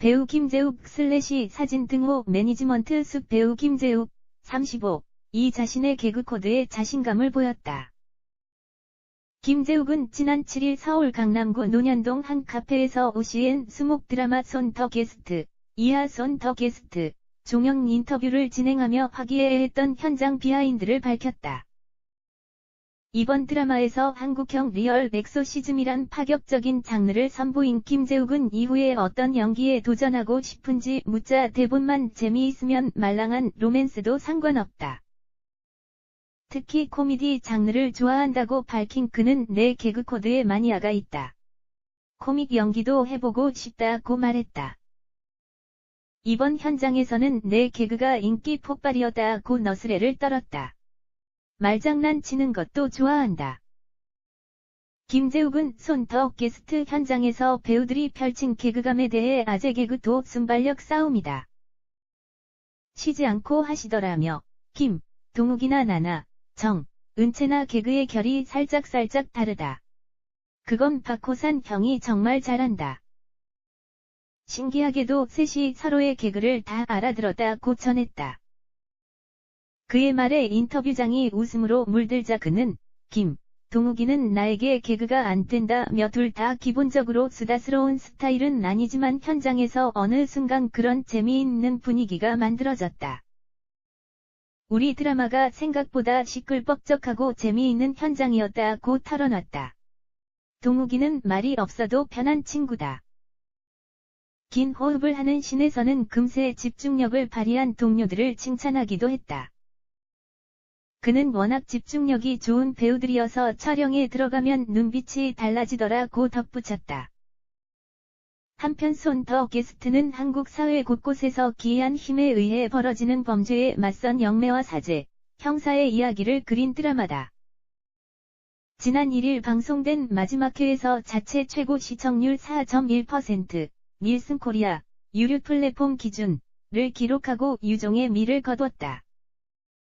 배우 김재욱 슬래시 사진 등호 매니지먼트 숲 배우 김재욱 35. 이 자신의 개그 코드에 자신감을 보였다. 김재욱은 지난 7일 서울 강남구 논현동 한 카페에서 OCN 수목 드라마 손 더 게스트, 이하 손 더 게스트, 종영 인터뷰를 진행하며 화기애애했던 현장 비하인드를 밝혔다. 이번 드라마에서 한국형 리얼 엑소시즘이란 파격적인 장르를 선보인 김재욱은 이후에 어떤 연기에 도전하고 싶은지 묻자 대본만 재미있으면 말랑한 로맨스도 상관없다. 특히 코미디 장르를 좋아한다고 밝힌 그는 내 개그 코드에 마니아가 있다. 코믹 연기도 해보고 싶다고 말했다. 이번 현장에서는 내 개그가 인기 폭발이었다고 너스레를 떨었다. 말장난 치는 것도 좋아한다. 김재욱은 손더 게스트 현장에서 배우들이 펼친 개그감에 대해 아재 개그도 순발력 싸움이다. 쉬지 않고 하시더라며 김, 동욱이나 나나, 정, 은채나 개그의 결이 살짝살짝 다르다. 그건 박호산 형이 정말 잘한다. 신기하게도 셋이 서로의 개그를 다 알아들었다고 전했다. 그의 말에 인터뷰장이 웃음으로 물들자 그는 김, 동욱이는 나에게 개그가 안 된다며 둘 다 기본적으로 수다스러운 스타일은 아니지만 현장에서 어느 순간 그런 재미있는 분위기가 만들어졌다. 우리 드라마가 생각보다 시끌벅적하고 재미있는 현장이었다고 털어놨다. 동욱이는 말이 없어도 편한 친구다. 긴 호흡을 하는 신에서는 금세 집중력을 발휘한 동료들을 칭찬하기도 했다. 그는 워낙 집중력이 좋은 배우들이어서 촬영에 들어가면 눈빛이 달라지더라고 덧붙였다. 한편 손 더 게스트는 한국 사회 곳곳에서 기이한 힘에 의해 벌어지는 범죄에 맞선 영매와 사제, 형사의 이야기를 그린 드라마다. 지난 1일 방송된 마지막 회에서 자체 최고 시청률 4.1%, 닐슨 코리아, 유료 플랫폼 기준을 기록하고 유종의 미를 거뒀다.